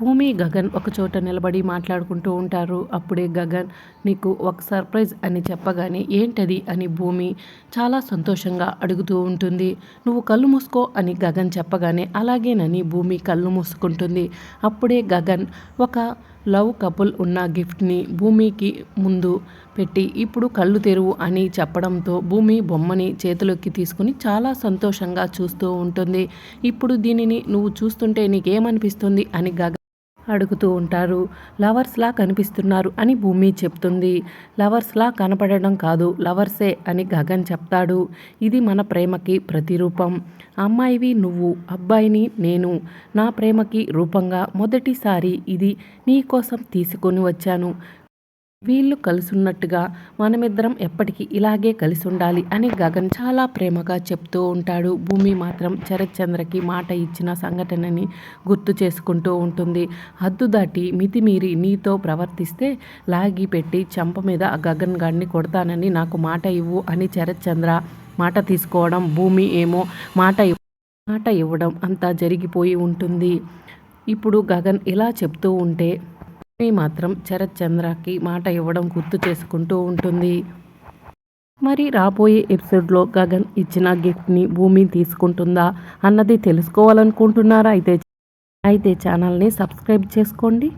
భూమి గగన్ ఒక చోట నిలబడి మాట్లాడుకుంటూ ఉంటారు. అప్పుడే గగన్ నీకు ఒక సర్ప్రైజ్ అని చెప్పగానే ఏంటది? అని భూమి చాలా సంతోషంగా అడుగుతూ ఉంటుంది. నువ్వు కళ్ళు మూసుకో అని గగన్ చెప్పగానే అలాగేనని భూమి కళ్ళు మూసుకుంటుంది. అప్పుడే గగన్ ఒక లవ్ కపుల్ ఉన్న గిఫ్ట్ని భూమికి ముందు పెట్టి ఇప్పుడు కళ్ళు తెరువు అని చెప్పడంతో భూమి బొమ్మని చేతిలోకి తీసుకుని చాలా సంతోషంగా చూస్తూ ఉంటుంది. ఇప్పుడు దీనిని నువ్వు చూస్తుంటే నీకేమనిపిస్తుంది? అని గగన్ అడుగుతూ ఉంటారు. లవర్స్లా కనిపిస్తున్నారు అని భూమి చెప్తుంది. లవర్స్లా కనపడడం కాదు లవర్సే అని గగన్ చెప్తాడు. ఇది మన ప్రేమకి ప్రతిరూపం. అమ్మాయివి నువ్వు అబ్బాయిని నేను. నా ప్రేమకి రూపంగా మొదటిసారి ఇది నీ కోసం తీసుకొని వచ్చాను. వీళ్ళు కలిసున్నట్టుగా మనమిద్దరం ఎప్పటికీ ఇలాగే కలిసి ఉండాలి అని గగన్ చాలా ప్రేమగా చెప్తూ ఉంటాడు. భూమి మాత్రం శరత్ చంద్రకి మాట ఇచ్చిన సంఘటనని గుర్తు చేసుకుంటూ ఉంటుంది. హద్దు దాటి మితిమీరి నీతో ప్రవర్తిస్తే లాగి పెట్టి చెంప మీద ఆ గగన్ గాడిని కొడతానని నాకు మాట ఇవ్వు అని శరత్ చంద్ర మాట తీసుకోవడం భూమి ఏమో మాట మాట ఇవ్వడం అంతా జరిగిపోయి ఉంటుంది. ఇప్పుడు గగన్ ఇలా చెప్తూ ఉంటే మాత్రం శరత్ చంద్రకి మాట ఇవ్వడం గుర్తు చేసుకుంటూ ఉంటుంది. మరి రాబోయే ఎపిసోడ్లో గగన్ ఇచ్చిన గిఫ్ట్ని భూమి తీసుకుంటుందా అన్నది తెలుసుకోవాలనుకుంటున్నారా? అయితే అయితే ఛానల్ని సబ్స్క్రైబ్ చేసుకోండి.